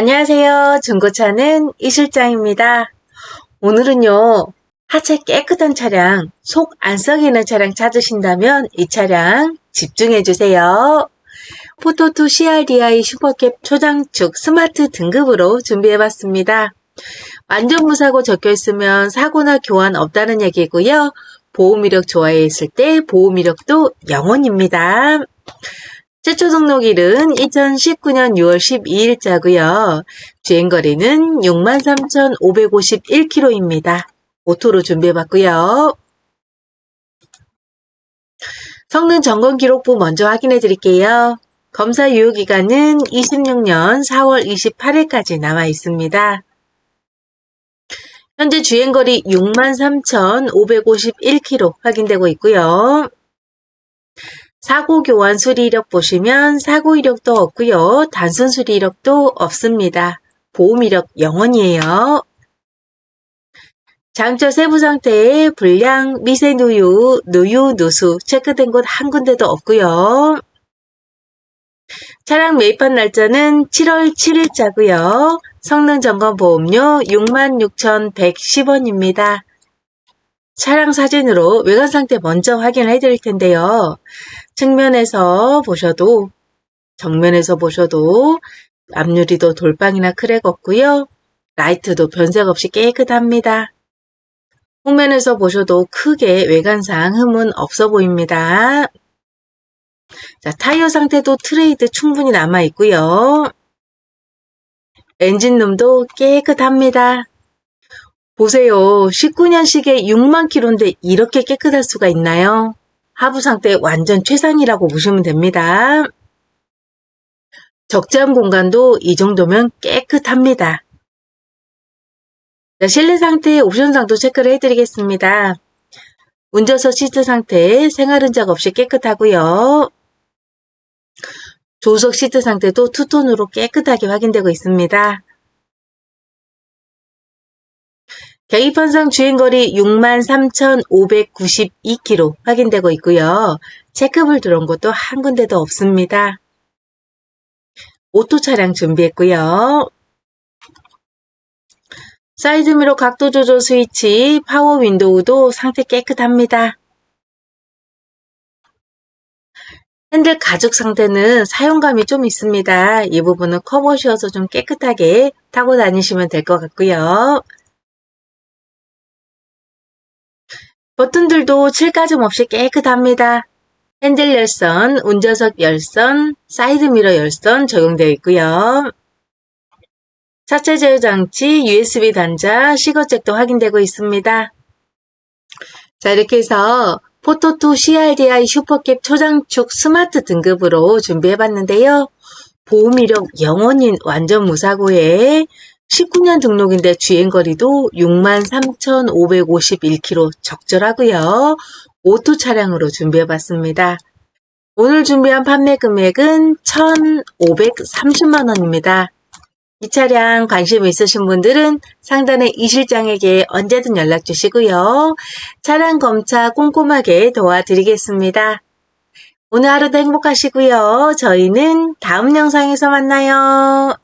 안녕하세요. 중고차는 이 실장입니다. 오늘은요, 하체 깨끗한 차량, 속 안 썩이는 차량 찾으신다면 이 차량 집중해 주세요. 포토2 CRDI 슈퍼캡 초장축 스마트 등급으로 준비해 봤습니다. 완전 무사고 적혀 있으면 사고나 교환 없다는 얘기고요. 보험 이력 좋아해 있을 때 보험 이력도 영원입니다. 최초 등록일은 2019년 6월 12일자고요. 주행거리는 63,551km입니다. 오토로 준비해봤고요. 성능 점검 기록부 먼저 확인해 드릴게요. 검사 유효기간은 26년 4월 28일까지 남아 있습니다. 현재 주행거리 63,551km 확인되고 있고요. 사고 교환 수리 이력 보시면 사고 이력도 없고요. 단순 수리 이력도 없습니다. 보험 이력 0원이에요. 장처 세부 상태에 불량, 미세 누유, 누유, 누수 체크된 곳 한 군데도 없고요. 차량 매입한 날짜는 7월 7일자고요. 성능 점검 보험료 66,110원입니다. 차량 사진으로 외관 상태 먼저 확인을 해드릴 텐데요. 측면에서 보셔도 정면에서 보셔도 앞유리도 돌방이나 크랙 없고요. 라이트도 변색 없이 깨끗합니다. 후면에서 보셔도 크게 외관상 흠은 없어 보입니다. 자, 타이어 상태도 트레이드 충분히 남아 있고요. 엔진룸도 깨끗합니다. 보세요. 19년식에 6만 킬로인데 이렇게 깨끗할 수가 있나요? 하부 상태 완전 최상이라고 보시면 됩니다. 적재함 공간도 이 정도면 깨끗합니다. 자, 실내 상태 옵션상도 체크를 해드리겠습니다. 운전석 시트 상태 생활 흔적 없이 깨끗하고요. 조석 시트 상태도 투톤으로 깨끗하게 확인되고 있습니다. 계기판상 주행거리 63,592km 확인되고 있고요. 체크불 들어온 것도 한 군데도 없습니다. 오토 차량 준비했고요. 사이드미러 각도 조절 스위치, 파워 윈도우도 상태 깨끗합니다. 핸들 가죽 상태는 사용감이 좀 있습니다. 이 부분은 커버 씌워서 좀 깨끗하게 타고 다니시면 될 것 같고요. 버튼들도 칠가점 없이 깨끗합니다. 핸들 열선, 운전석 열선, 사이드미러 열선 적용되어 있고요. 차체 제어 장치, USB 단자, 시거잭도 확인되고 있습니다. 자, 이렇게 해서 포토2 CRDI 슈퍼캡 초장축 스마트 등급으로 준비해봤는데요. 보험 이력 영원인 완전 무사고에 19년 등록인데 주행거리도 63,551km 적절하고요. 오토 차량으로 준비해봤습니다. 오늘 준비한 판매 금액은 1,530만원입니다. 이 차량 관심 있으신 분들은 상단의 이 실장에게 언제든 연락 주시고요. 차량 검차 꼼꼼하게 도와드리겠습니다. 오늘 하루도 행복하시고요. 저희는 다음 영상에서 만나요.